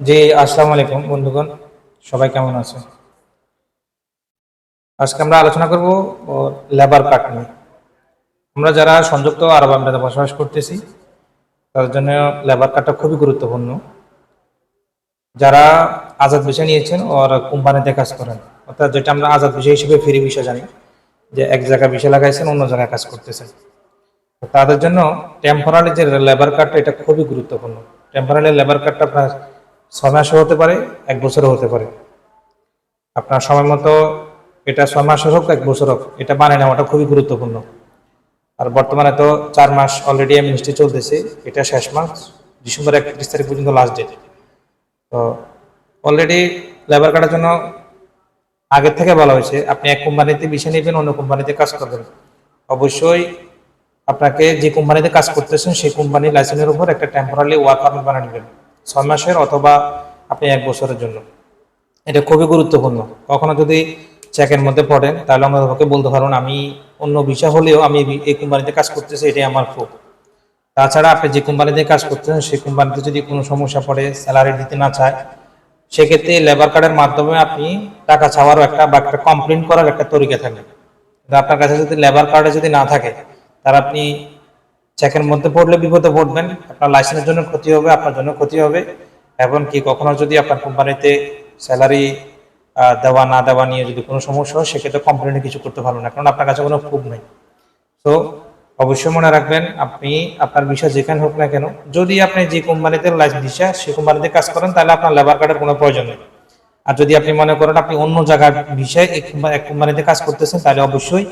জি, আসসালামু আলাইকুম বন্ধুগণ, সবাই কেমন আছেন? আজকে আমরা আলোচনা করব লেবার কাট নিয়ে। আমরা যারা সংযুক্ত আরব আমিরাতে বসবাস করতেছি, তাদের জন্য লেবার কাটটা খুবই গুরুত্বপূর্ণ। যারা আজাদ বিষয় নিয়েছেন, ওরা কোম্পানিতে কাজ করেন। অর্থাৎ যেটা আমরা আজাদ বিষয় হিসেবে ফ্রি বিষয় জানি, যে এক জায়গায় বিষয় লাগাইছেন, অন্য জায়গায় কাজ করতেছেন। তাদের জন্য টেম্পোরারি যে লেবার কার্ডটা এটা খুবই গুরুত্বপূর্ণ। টেম্পোরারি লেবার কার্ডটা আপনার ছয় মাসও হতে পারে, এক বছরও হতে পারে। আপনার সময় মতো এটা ছয় মাসের হোক, এক বছর হোক, এটা বানিয়ে নেওয়াটা খুবই গুরুত্বপূর্ণ। আর বর্তমানে তো চার মাস অলরেডি এমনিস্ট্রি চলতেছে, এটা শেষ মাস, ডিসেম্বর একত্রিশ তারিখ পর্যন্ত লাস্ট ডেট তো অলরেডি লেবার কার্ডের জন্য আগের থেকে বলা হয়েছে, আপনি এক কোম্পানিতে বিষয় নেবেন, অন্য কোম্পানিতে কাজ করবেন। অবশ্যই আপনাকে যে কোম্পানিতে কাজ করতেছেন, সেই কোম্পানির লাইসেন্সের উপর একটা টেম্পোরারি ওয়ার্ক পারমিট বানিয়ে নেবেন। ছয় মাসের অথবা আপনি এক বছরের জন্য। এটা খুবই গুরুত্বপূর্ণ। কখনো যদি চেকের মধ্যে পড়েন, তাহলে আমরা তোমাকে বলতে পারবেন আমি অন্য বিষয় হলেও আমি এই কোম্পানিতে কাজ করতেছি, এটাই আমার খুব তাছাড়া আপনি যে কোম্পানিতে কাজ করতেছেন, সেই কোম্পানিতে যদি কোনো সমস্যা পড়ে স্যালারি দিতে না চায়, সেক্ষেত্রে লেবার কার্ডের মাধ্যমে আপনি টাকা চাওয়ারও একটা বা একটা কমপ্লেন করার একটা তরিকা থাকে। আপনার কাছে যদি লেবার কার্ডে যদি না থাকে তার আপনি চেকের মধ্যে পড়লে বিপদে পড়বেন। আপনার লাইসেন্সের জন্য ক্ষতি হবে, আপনার জন্য ক্ষতি হবে। এবং কি কখনো যদি আপনার কোম্পানিতে স্যালারি দেওয়া না দেওয়া নিয়ে যদি কোনো সমস্যা হয়, সেক্ষেত্রে কমপ্লেনে কিছু করতে পারবেন না, কারণ আপনার কাছে কোনো প্রুফ নেই। তো অবশ্যই মনে রাখবেন, আপনি আপনার বিষয় যেখানে হোক না কেন, যদি আপনি যে কোম্পানিতে লাইসেন্স দিচ্ছে, সেই কোম্পানিতে কাজ করেন, তাহলে আপনার লেবার কার্ডের কোনো প্রয়োজন নেই। আর যদি আপনি মনে করেন আপনি অন্য জায়গার বিষয়ে এক এক কোম্পানিতে কাজ করতেছেন, তাহলে অবশ্যই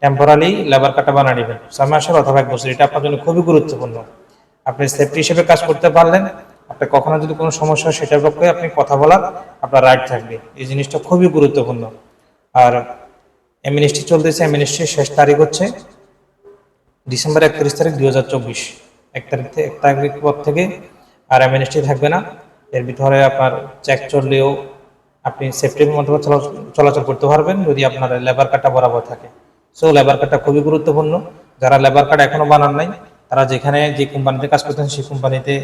টেম্পোরারি লেবার কার্ডটা বানিয়ে নেবেন। ছয় মাসের অথবা এক বছর। এটা আপনার জন্য খুবই গুরুত্বপূর্ণ। আপনি সেফটি হিসেবে কাজ করতে পারলেন। আপনি কখনো যদি কোনো সমস্যা হয়, সেটার পক্ষে আপনি কথা বলার আপনার রাইট থাকবে। এই জিনিসটা খুবই গুরুত্বপূর্ণ। আর এমনিস্ট্রি চলতেছে। এমনিস্ট্রির শেষ তারিখ হচ্ছে ডিসেম্বর একত্রিশ তারিখ দুই হাজার চব্বিশ। এক তারিখ থেকে এক তারিখ পর থেকে আর এমএনএসটি থাকবে না। এর ভিতরে আপনার চেক চললেও আপনি সেফটির চলা- চলাচল করতে পারবেন। যদি আপনার লেবার কার্ডটা বরাবর থাকে। সো লেবার কার্ডটা খুবই গুরুত্বপূর্ণ। যারা লেবার কার্ড এখনও বানান নাই, তারা যেখানে যে কোম্পানিতে কাজ করতেছেন, সেই কোম্পানিতে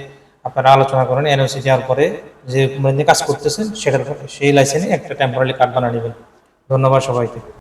আপনারা আলোচনা করেন এনওসি দেওয়ার পরে যে কোম্পানিতে কাজ করতেছেন, সেটার সেই লাইসেন্সে একটা টেম্পোরারি কার্ড বানিয়ে নেবেন। ধন্যবাদ সবাইকে।